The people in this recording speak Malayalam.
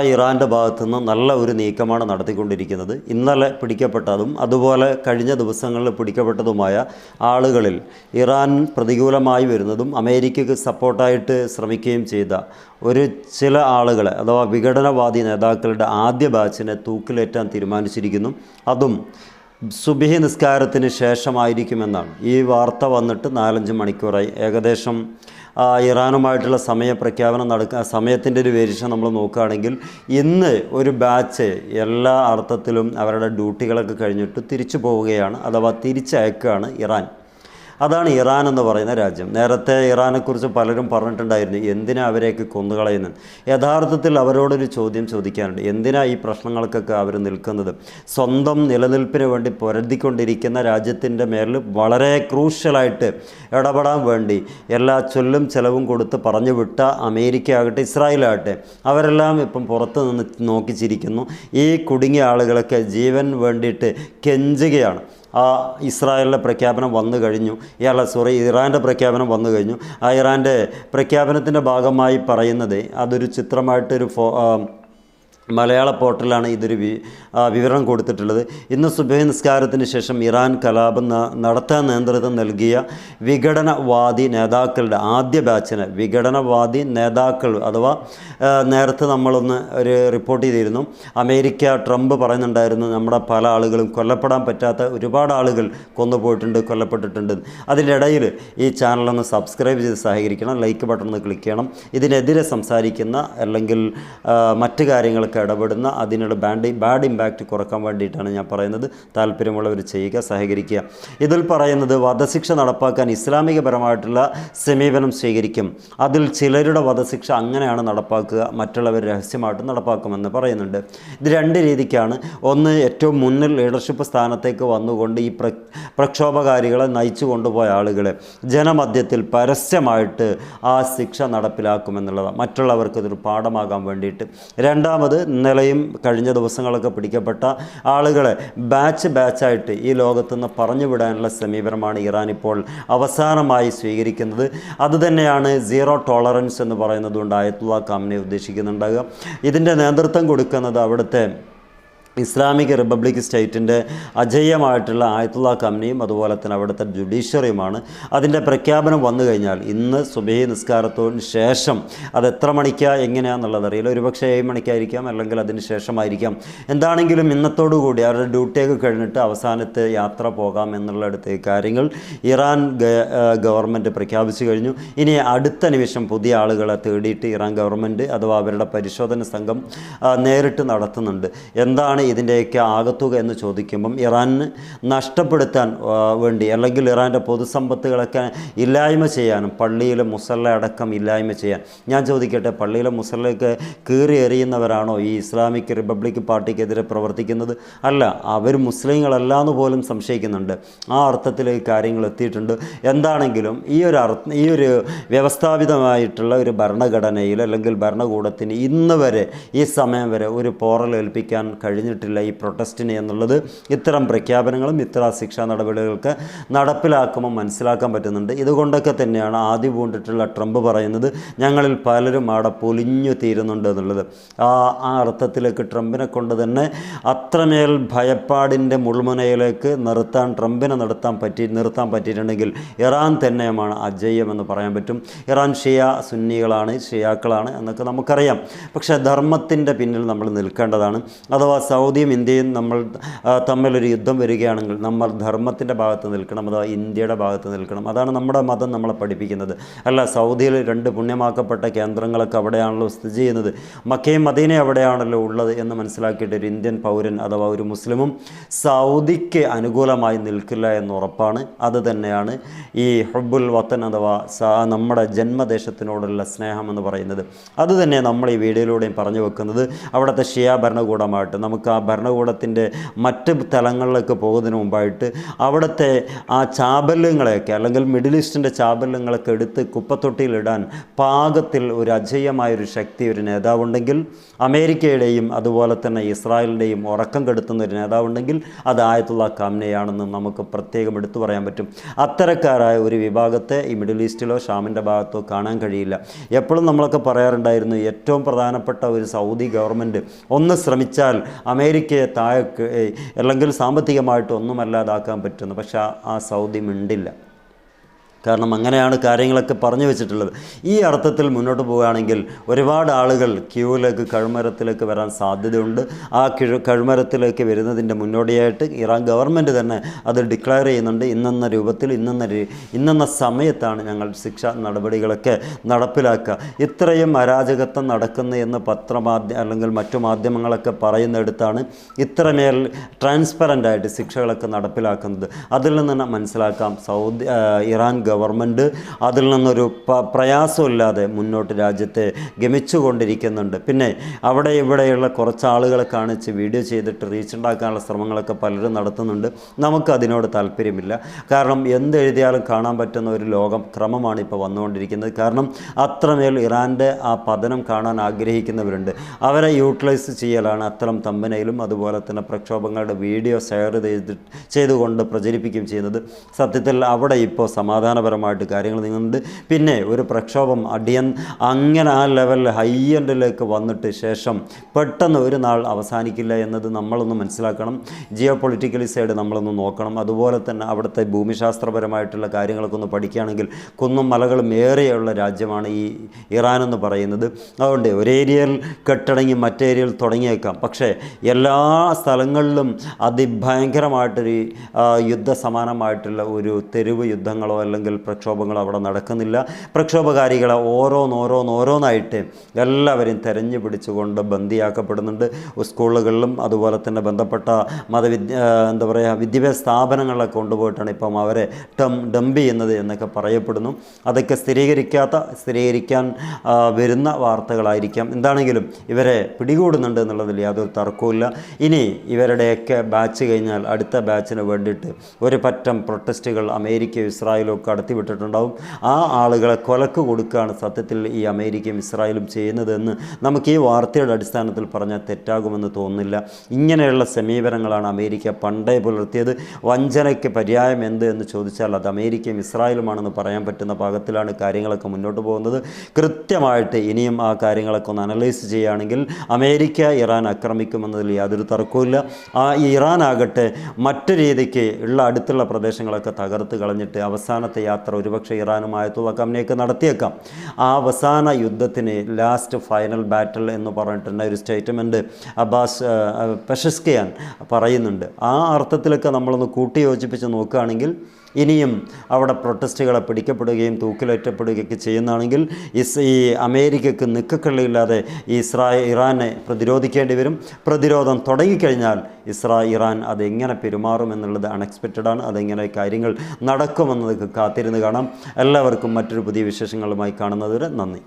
ഇറാന്റെ ഭാഗത്തുനിന്ന് നല്ല ഒരു നീക്കമാണ് നടത്തിക്കൊണ്ടിരിക്കുന്നത്. ഇന്നലെ പിടിക്കപ്പെട്ടതും അതുപോലെ കഴിഞ്ഞ ദിവസങ്ങളിൽ പിടിക്കപ്പെട്ടതുമായ ആളുകളിൽ ഇറാൻ പ്രതികൂലമായി വരുന്നതും അമേരിക്കയ്ക്ക് സപ്പോർട്ടായിട്ട് ശ്രമിക്കുകയും ചെയ്ത ഒരു ചില ആളുകളെ അഥവാ വിഘടനവാദി നേതാക്കളുടെ ആദ്യ ബാച്ചിനെ തൂക്കിലേറ്റാൻ തീരുമാനിച്ചിരിക്കുന്നു. അതും സുബിഹി നിസ്കാരത്തിന് ശേഷമായിരിക്കുമെന്നാണ്. ഈ വാർത്ത വന്നിട്ട് നാലഞ്ച് മണിക്കൂറായി. ഏകദേശം ഇറാനുമായിട്ടുള്ള സമയപ്രഖ്യാപനം നടക്കുക സമയത്തിന്റെ ഒരു വേരിയേഷൻ നമ്മൾ നോക്കുകയാണെങ്കിൽ ഇന്ന് ഒരു ബാച്ച് എല്ലാ അർത്ഥത്തിലും അവരുടെ ഡ്യൂട്ടികളൊക്കെ കഴിഞ്ഞിട്ട് തിരിച്ചു പോവുകയാണ് അഥവാ തിരിച്ചയക്കുകയാണ് ഇറാൻ. അതാണ് ഇറാൻ എന്ന് പറയുന്ന രാജ്യം. നേരത്തെ ഇറാനെക്കുറിച്ച് പലരും പറഞ്ഞിട്ടുണ്ടായിരുന്നു എന്തിനാ അവരെയൊക്കെ കൊന്നുകളയുന്നത് യഥാർത്ഥത്തിൽ അവരോടൊരു ചോദ്യം ചോദിക്കാനുണ്ട്. എന്തിനാ ഈ പ്രശ്നങ്ങൾക്കൊക്കെ അവർ നിൽക്കുന്നത്? സ്വന്തം നിലനിൽപ്പിന് വേണ്ടി പൊരുതിക്കൊണ്ടിരിക്കുന്ന രാജ്യത്തിന്റെ മേലിൽ വളരെ ക്രൂഷ്യലായിട്ട് ഇടപെടാൻ വേണ്ടി എല്ലാ ചൊല്ലും ചെലവും കൊടുത്ത് പറഞ്ഞു വിട്ട അമേരിക്ക ആകട്ടെ ഇസ്രായേലാകട്ടെ അവരെല്ലാം ഇപ്പം പുറത്ത് നിന്ന് നോക്കിച്ചിരിക്കുന്നു. ഈ കുടുങ്ങിയ ആളുകളൊക്കെ ജീവൻ വേണ്ടിയിട്ട് കെഞ്ചുകയാണ്. ആ ഇസ്രായേലിന്റെ പ്രഖ്യാപനം വന്നു കഴിഞ്ഞു. ഇയാളെ സോറി ഇറാന്റെ പ്രഖ്യാപനം വന്നു കഴിഞ്ഞു. ആ ഇറാന്റെ പ്രഖ്യാപനത്തിന്റെ ഭാഗമായി പറയുന്നത് അതൊരു ചിത്രമായിട്ടൊരു ഫോ മലയാള പോർട്ടലാണ് ഇതൊരു വിവരണം കൊടുത്തിട്ടുള്ളത്. ഇന്ന് സുബഹി നിസ്കാരത്തിന് ശേഷം ഇറാൻ കലാപം നടത്താൻ നേതൃത്വം നൽകിയ വിഘടനവാദി നേതാക്കളുടെ ആദ്യ ബാച്ചിന് വിഘടനവാദി നേതാക്കൾ അഥവാ നേരത്തെ നമ്മളൊന്ന് ഒരു റിപ്പോർട്ട് ചെയ്തിരുന്നു. അമേരിക്ക ട്രംപ് പറയുന്നുണ്ടായിരുന്നു നമ്മുടെ പല ആളുകളും കൊല്ലപ്പെടാൻ പറ്റാത്ത ഒരുപാട് ആളുകൾ കൊന്നുപോയിട്ടുണ്ട് കൊല്ലപ്പെട്ടിട്ടുണ്ട്. അതിനിടയിൽ ഈ ചാനലൊന്ന് സബ്സ്ക്രൈബ് ചെയ്ത് സഹകരിക്കണം ലൈക്ക് ബട്ടൺ ഒന്ന് ക്ലിക്ക് ചെയ്യണം. ഇതിനെതിരെ സംസാരിക്കുന്ന അല്ലെങ്കിൽ മറ്റു മറ്റ് കാര്യങ്ങൾക്ക് ഇടപെടുന്ന അതിനുള്ള ബാഡ് ബാഡ് ഇമ്പാക്റ്റ് കുറയ്ക്കാൻ വേണ്ടിയിട്ടാണ് ഞാൻ പറയുന്നത്. താല്പര്യമുള്ളവർ ചെയ്യുക സഹകരിക്കുക. ഇതിൽ പറയുന്നത് വധശിക്ഷ നടപ്പാക്കാൻ ഇസ്ലാമികപരമായിട്ടുള്ള സമീപനം സ്വീകരിക്കും. അതിൽ ചിലരുടെ വധശിക്ഷ അങ്ങനെയാണ് നടപ്പാക്കുക മറ്റുള്ളവർ രഹസ്യമായിട്ട് നടപ്പാക്കുമെന്ന് പറയുന്നുണ്ട്. ഇത് രണ്ട് രീതിക്കാണ്. ഒന്ന് ഏറ്റവും മുന്നിൽ ലീഡർഷിപ്പ് സ്ഥാനത്തേക്ക് വന്നുകൊണ്ട് ഈ പ്ര പ്രക്ഷോഭകാരികളെ നയിച്ചു കൊണ്ടുപോയ ആളുകളെ ജനമധ്യത്തിൽ പരസ്യമായിട്ട് ആ ശിക്ഷ നടപ്പിലാക്കുമെന്നുള്ളതാണ്. മറ്റുള്ളവർക്ക് ഇതൊരു പാഠമാകാൻ വേണ്ടിയിട്ട്. രണ്ടാമത് ഇന്നലെയും കഴിഞ്ഞ ദിവസങ്ങളൊക്കെ പിടിക്കപ്പെട്ട ആളുകളെ ബാച്ച് ബാച്ചായിട്ട് ഈ ലോകത്തുനിന്ന് പറഞ്ഞു വിടാനുള്ള സമീപനമാണ് ഇറാൻ ഇപ്പോൾ അവസാനമായി സ്വീകരിക്കുന്നത്. അതുതന്നെയാണ് സീറോ ടോളറൻസ് എന്ന് പറയുന്നത് കൊണ്ട് ആയത്തുള്ള കാമിനെ ഉദ്ദേശിക്കുന്നുണ്ടാകുക ഇതിന്റെ നേതൃത്വം കൊടുക്കുന്നത് അവിടുത്തെ ഇസ്ലാമിക് റിപ്പബ്ലിക് സ്റ്റേറ്റിന്റെ അജയ്യമായിട്ടുള്ള ആയത്തുള്ള കമ്പനിയും അതുപോലെ തന്നെ അവിടുത്തെ ജുഡീഷ്യറിയുമാണ്. അതിന്റെ പ്രഖ്യാപനം വന്നു കഴിഞ്ഞാൽ ഇന്ന് സുബഹി നിസ്കാരത്തോടിന് ശേഷം അത് എത്ര മണിക്കാ എങ്ങനെയാണെന്നുള്ളത് അറിയില്ല. ഒരുപക്ഷെ ഏഴ് മണിക്കായിരിക്കാം അല്ലെങ്കിൽ അതിന് ശേഷമായിരിക്കാം. എന്താണെങ്കിലും ഇന്നത്തോടു കൂടി അവരുടെ ഡ്യൂട്ടിയൊക്കെ കഴിഞ്ഞിട്ട് അവസാനത്തെ യാത്ര പോകാം എന്നുള്ളിടത്ത് കാര്യങ്ങൾ ഇറാൻ ഗവൺമെന്റ് പ്രഖ്യാപിച്ചു കഴിഞ്ഞു. ഇനി അടുത്ത നിമിഷം പുതിയ ആളുകളെ തേടിയിട്ട് ഇറാൻ ഗവൺമെന്റ് അഥവാ അവരുടെ പരിശോധന സംഘം നേരിട്ട് നടത്തുന്നുണ്ട്. എന്താണ് ഇതിന്റെയൊക്കെ ആകത്തുക എന്ന് ചോദിക്കുമ്പം ഇറാനിന് നഷ്ടപ്പെടുത്താൻ വേണ്ടി അല്ലെങ്കിൽ ഇറാന്റെ പൊതുസമ്പത്തുകളൊക്കെ ഇല്ലായ്മ ചെയ്യാനും പള്ളിയിലെ മുസല്ല അടക്കം ഇല്ലായ്മ ചെയ്യാൻ. ഞാൻ ചോദിക്കട്ടെ പള്ളിയിലെ മുസല്ലയ്ക്ക് കീറി എറിയുന്നവരാണോ ഈ ഇസ്ലാമിക് റിപ്പബ്ലിക് പാർട്ടിക്കെതിരെ പ്രവർത്തിക്കുന്നത്? അല്ല അവർ മുസ്ലിങ്ങളല്ല എന്ന് പോലും സംശയിക്കുന്നുണ്ട്. ആ അർത്ഥത്തിലേക്ക് കാര്യങ്ങൾ എത്തിയിട്ടുണ്ട്. എന്താണെങ്കിലും ഈ ഒരു അർത്ഥ ഈ ഒരു വ്യവസ്ഥാപിതമായിട്ടുള്ള ഒരു ഭരണഘടനയിൽ അല്ലെങ്കിൽ ഭരണകൂടത്തിന് ഇന്ന് വരെ ഈ സമയം വരെ ഒരു പോറൽ ഏൽപ്പിക്കാൻ കഴിഞ്ഞിട്ടില്ല ഈ പ്രൊട്ടസ്റ്റിന് എന്നുള്ളത്. ഇത്തരം പ്രഖ്യാപനങ്ങളും ഇത്തരം ശിക്ഷാ നടപടികൾക്ക് നടപ്പിലാക്കുമ്പോൾ മനസ്സിലാക്കാൻ പറ്റുന്നുണ്ട്. ഇതുകൊണ്ടൊക്കെ തന്നെയാണ് ആദ്യം പൂണ്ടിട്ടുള്ള ട്രംപ് പറയുന്നത് ഞങ്ങളിൽ പലരും അവിടെ പൊലിഞ്ഞു തീരുന്നുണ്ട് എന്നുള്ളത്. ആ ആ അർത്ഥത്തിലേക്ക് ട്രംപിനെ കൊണ്ട് തന്നെ അത്രമേൽ ഭയപ്പാടിന്റെ മുൾമുനയിലേക്ക് നിർത്താൻ ട്രംപിനെ നിർത്താൻ പറ്റി നിർത്താൻ പറ്റിയിട്ടുണ്ടെങ്കിൽ ഇറാൻ തന്നെയുമാണ് അജയ്യമെന്ന് പറയാൻ പറ്റും. ഇറാൻ ഷിയ സുന്നികളാണ് ഷിയാക്കളാണ് എന്നൊക്കെ നമുക്കറിയാം. പക്ഷേ ധർമ്മത്തിന്റെ പിന്നിൽ നമ്മൾ നിൽക്കേണ്ടതാണ്. അഥവാ സൗദിയും ഇന്ത്യയും നമ്മൾ തമ്മിലൊരു യുദ്ധം വരികയാണെങ്കിൽ നമ്മൾ ധർമ്മത്തിന്റെ ഭാഗത്ത് നിൽക്കണം അഥവാ ഇന്ത്യയുടെ ഭാഗത്ത് നിൽക്കണം. അതാണ് നമ്മുടെ മതം നമ്മളെ പഠിപ്പിക്കുന്നത്. അല്ല സൗദിയിൽ രണ്ട് പുണ്യമാക്കപ്പെട്ട കേന്ദ്രങ്ങളൊക്കെ അവിടെയാണല്ലോ സ്ഥിതി ചെയ്യുന്നത്. മക്കയും മദീനയും അവിടെയാണല്ലോ ഉള്ളത് എന്ന് മനസ്സിലാക്കിയിട്ട് ഒരു ഇന്ത്യൻ പൗരൻ അഥവാ ഒരു മുസ്ലിമും സൗദിക്ക് അനുകൂലമായി നിൽക്കില്ല എന്ന് ഉറപ്പാണ്. അത് തന്നെയാണ് ഈ ഹുബുൽ വത്തൻ അഥവാ നമ്മുടെ ജന്മദേശത്തിനോടുള്ള സ്നേഹം എന്ന് പറയുന്നത്. അതുതന്നെ നമ്മൾ ഈ വീഡിയോയിലൂടെയും പറഞ്ഞു വെക്കുന്നത് അവിടുത്തെ ഷിയാ ഭരണകൂടമായിട്ട്. നമുക്ക് ആ ഭരണകൂടത്തിന്റെ മറ്റ് തലങ്ങളിലൊക്കെ പോകുന്നതിന് മുമ്പായിട്ട് അവിടുത്തെ ആ ചാബല്യങ്ങളെയൊക്കെ അല്ലെങ്കിൽ മിഡിൽ ഈസ്റ്റിന്റെ ചാബല്യങ്ങളൊക്കെ എടുത്ത് കുപ്പത്തൊട്ടിയിലിടാൻ പാകത്തിൽ ഒരു അജയ്യമായൊരു ശക്തി ഒരു നേതാവുണ്ടെങ്കിൽ അമേരിക്കയുടെയും അതുപോലെ തന്നെ ഇസ്രായേലിന്റെയും ഉറക്കം കെടുത്തുന്ന ഒരു നേതാവുണ്ടെങ്കിൽ അത് ആയത്തുള്ള കാംനയാണെന്ന് നമുക്ക് പ്രത്യേകം എടുത്തു പറയാൻ പറ്റും. അത്തരക്കാരായ ഒരു വിഭാഗത്തെ ഈ മിഡിൽ ഈസ്റ്റിലോ ഷാമിന്റെ ഭാഗത്തോ കാണാൻ കഴിയില്ല. എപ്പോഴും നമ്മളൊക്കെ പറയാറുണ്ടായിരുന്നു ഏറ്റവും പ്രധാനപ്പെട്ട ഒരു സൗദി ഗവൺമെന്റ് ഒന്ന് ശ്രമിച്ചാൽ അമേരിക്കയെ താഴെ അല്ലെങ്കിൽ സാമ്പത്തികമായിട്ട് ഒന്നുമല്ലാതാക്കാൻ പറ്റുന്നു പക്ഷേ ആ സൗദി മിണ്ടില്ല. കാരണം അങ്ങനെയാണ് കാര്യങ്ങളൊക്കെ പറഞ്ഞു വെച്ചിട്ടുള്ളത്. ഈ അർത്ഥത്തിൽ മുന്നോട്ട് പോവുകയാണെങ്കിൽ ഒരുപാട് ആളുകൾ ക്യൂവിലേക്ക് കഴുമരത്തിലേക്ക് വരാൻ സാധ്യതയുണ്ട്. ആ കിഴ കഴുമരത്തിലേക്ക് വരുന്നതിന്റെ മുന്നോടിയായിട്ട് ഇറാൻ ഗവൺമെന്റ് തന്നെ അത് ഡിക്ലെയർ ചെയ്യുന്നുണ്ട്. ഇന്നെന്ന രൂപത്തിൽ ഇന്നെന്ന ഇന്നെന്ന സമയത്താണ് ഞങ്ങൾ ശിക്ഷാ നടപടികളൊക്കെ നടപ്പിലാക്കുക. ഇത്രയും അരാജകത്വം നടക്കുന്നു എന്ന് പത്രമാധ്യ അല്ലെങ്കിൽ മറ്റു മാധ്യമങ്ങളൊക്കെ പറയുന്നിടത്താണ് ഇത്രമേൽ ട്രാൻസ്പെറന്റ് ആയിട്ട് ശിക്ഷകളൊക്കെ നടപ്പിലാക്കുന്നത്. അതിൽ നിന്ന് മനസ്സിലാക്കാം സൗദി ഇറാൻ ഗവൺമെന്റ് അതിൽ നിന്നൊരു പ്രയാസമില്ലാതെ മുന്നോട്ട് രാജ്യത്തെ ഗമിച്ചുകൊണ്ടിരിക്കുന്നുണ്ട്. പിന്നെ അവിടെ ഇവിടെയുള്ള കുറച്ച് ആളുകളെ കാണിച്ച് വീഡിയോ ചെയ്തിട്ട് റീച്ച് ഉണ്ടാക്കാനുള്ള ശ്രമങ്ങളൊക്കെ പലരും നടത്തുന്നുണ്ട്. നമുക്ക് അതിനോട് താല്പര്യമില്ല. കാരണം എന്തെഴുതിയാലും കാണാൻ പറ്റുന്ന ഒരു ലോകം ക്രമമാണ് ഇപ്പോൾ വന്നുകൊണ്ടിരിക്കുന്നത്. കാരണം അത്രമേൽ ഇറാന്റെ ആ പതനം കാണാൻ ആഗ്രഹിക്കുന്നവരുണ്ട്. അവരെ യൂട്ടിലൈസ് ചെയ്യലാണ് അത്തരം തമ്പനയിലും അതുപോലെ തന്നെ പ്രക്ഷോഭങ്ങളുടെ വീഡിയോ ഷെയർ ചെയ്ത് ചെയ്തുകൊണ്ട് പ്രചരിപ്പിക്കുകയും ചെയ്യുന്നത്. സത്യത്തിൽ അവിടെ ഇപ്പോൾ സമാധാനപരമായിട്ട് കാര്യങ്ങൾ നീങ്ങുന്നുണ്ട്. പിന്നെ ഒരു പ്രക്ഷോഭം അടിയൻ അങ്ങനെ ആ ലെവലിൽ ഹൈ എൻഡിലേക്ക് വന്നിട്ട് ശേഷം പെട്ടെന്ന് ഒരു നാൾ അവസാനിക്കില്ല എന്നത് നമ്മളൊന്ന് മനസ്സിലാക്കണം. ജിയോ പൊളിറ്റിക്കലി സൈഡ് നമ്മളൊന്ന് നോക്കണം. അതുപോലെ തന്നെ അവിടുത്തെ ഭൂമിശാസ്ത്രപരമായിട്ടുള്ള കാര്യങ്ങളൊക്കെ ഒന്ന് പഠിക്കുകയാണെങ്കിൽ കുന്നും മലകളും ഏറെയുള്ള രാജ്യമാണ് ഈ ഇറാൻ എന്ന് പറയുന്നത്. അതുകൊണ്ട് ഒരു കെട്ടടങ്ങി മറ്റേ ഏരിയയിൽ തുടങ്ങിയേക്കാം. പക്ഷേ എല്ലാ സ്ഥലങ്ങളിലും അതിഭയങ്കരമായിട്ടൊരു യുദ്ധ സമാനമായിട്ടുള്ള ഒരു തെരുവ് യുദ്ധങ്ങളോ അല്ലെങ്കിൽ പ്രക്ഷോഭങ്ങളോ അവിടെ നടക്കുന്നില്ല. പ്രക്ഷോഭകാരികളെ ഓരോന്നോരോന്നോരോന്നായിട്ട് എല്ലാവരും തെരഞ്ഞു പിടിച്ചുകൊണ്ട് ബന്ദിയാക്കപ്പെടുന്നുണ്ട്. സ്കൂളുകളിലും അതുപോലെ തന്നെ ബന്ധപ്പെട്ട മതവിദ്യ എന്താ പറയുക വിദ്യാഭ്യാസ സ്ഥാപനങ്ങളിലൊക്കെ കൊണ്ടുപോയിട്ടാണ് ഇപ്പം അവരെ ടം ഡംപ് ചെയ്യുന്നത് എന്നൊക്കെ പറയപ്പെടുന്നു. അതൊക്കെ സ്ഥിരീകരിക്കാത്ത സ്ഥിരീകരിക്കാൻ വരുന്ന വാർത്തകളായിരിക്കാം. എന്താണെങ്കിലും ഇവരെ പിടികൂടുന്നുണ്ട് എന്നുള്ളതിൽ യാതൊരു തർക്കവുമില്ല. ഇനി ഇവരുടെയൊക്കെ ബാച്ച് കഴിഞ്ഞാൽ അടുത്ത ബാച്ചിന് വേണ്ടിയിട്ട് ഒരു പറ്റം പ്രൊട്ടസ്റ്റുകൾ അമേരിക്ക ഇസ്രായേലും ഒക്കെ കടത്തിവിട്ടിട്ടുണ്ടാവും ആ ആളുകളെ കൊലക്ക് കൊടുക്കുകയാണ് സത്യത്തിൽ ഈ അമേരിക്കയും ഇസ്രായേലും ചെയ്യുന്നതെന്ന് നമുക്ക് ഈ വാർത്തയുടെ അടിസ്ഥാനത്തിൽ പറഞ്ഞാൽ തെറ്റാകുമെന്ന് തോന്നുന്നില്ല. ഇങ്ങനെയുള്ള സമീപനങ്ങളാണ് അമേരിക്ക പണ്ടേ പുലർത്തിയത്. വഞ്ചനയ്ക്ക് പര്യായം എന്ത് എന്ന് ചോദിച്ചാൽ അത് അമേരിക്കയും ഇസ്രായേലുമാണെന്ന് പറയാൻ പറ്റുന്ന പാകത്തിലാണ് കാര്യങ്ങളൊക്കെ മുന്നോട്ട് പോകുന്നത്. കൃത്യമായിട്ട് ഇനിയും ആ കാര്യങ്ങളൊക്കെ ഒന്ന് അനലൈസ് ചെയ്യുകയാണെങ്കിൽ അമേരിക്ക ഇറാൻ ആക്രമിക്കുമെന്നതിൽ യാതൊരു തർക്കവുമില്ല. ആ ഇറാൻ ആകട്ടെ മറ്റു രീതിക്ക് ഉള്ള അടുത്തുള്ള പ്രദേശങ്ങളൊക്കെ തകർത്ത് കളഞ്ഞിട്ട് അവസാനത്തെ യാത്ര ഒരുപക്ഷെ ഇറാനുമായിട്ടുള്ള കമ്മിയൊക്കെ നടത്തിയേക്കാം. ആ അവസാന യുദ്ധത്തിന് ലാസ്റ്റ് ഫൈനൽ ബാറ്റിൽ എന്ന് പറഞ്ഞിട്ടുള്ള ഒരു സ്റ്റേറ്റ്മെന്റ് അബ്ബാസ് പെഷസ്കിയാൻ പറയുന്നുണ്ട്. ആ അർത്ഥത്തിലൊക്കെ നമ്മളൊന്ന് കൂട്ടിയോജിപ്പിച്ച് നോക്കുകയാണെങ്കിൽ ഇനിയും അവിടെ പ്രൊട്ടസ്റ്റുകളെ പിടിക്കപ്പെടുകയും തൂക്കിലേറ്റപ്പെടുകയൊക്കെ ചെയ്യുന്നതാണെങ്കിൽ ഇസ് ഈ അമേരിക്കയ്ക്ക് നിക്കക്കള്ളിയില്ലാതെ ഈ ഇസ്രാ ഇറാനെ പ്രതിരോധിക്കേണ്ടി വരും. പ്രതിരോധം തുടങ്ങിക്കഴിഞ്ഞാൽ ഇസ്രാ ഇറാൻ അതെങ്ങനെ പെരുമാറുമെന്നുള്ളത് അൺഎക്സ്പെക്റ്റഡാണ് അതെങ്ങനെ കാര്യങ്ങൾ നടക്കുമെന്നത് കാത്തിരുന്ന് കാണാം. എല്ലാവർക്കും മറ്റൊരു പുതിയ വിശേഷങ്ങളുമായി കാണുന്നതുവരെ നന്ദി.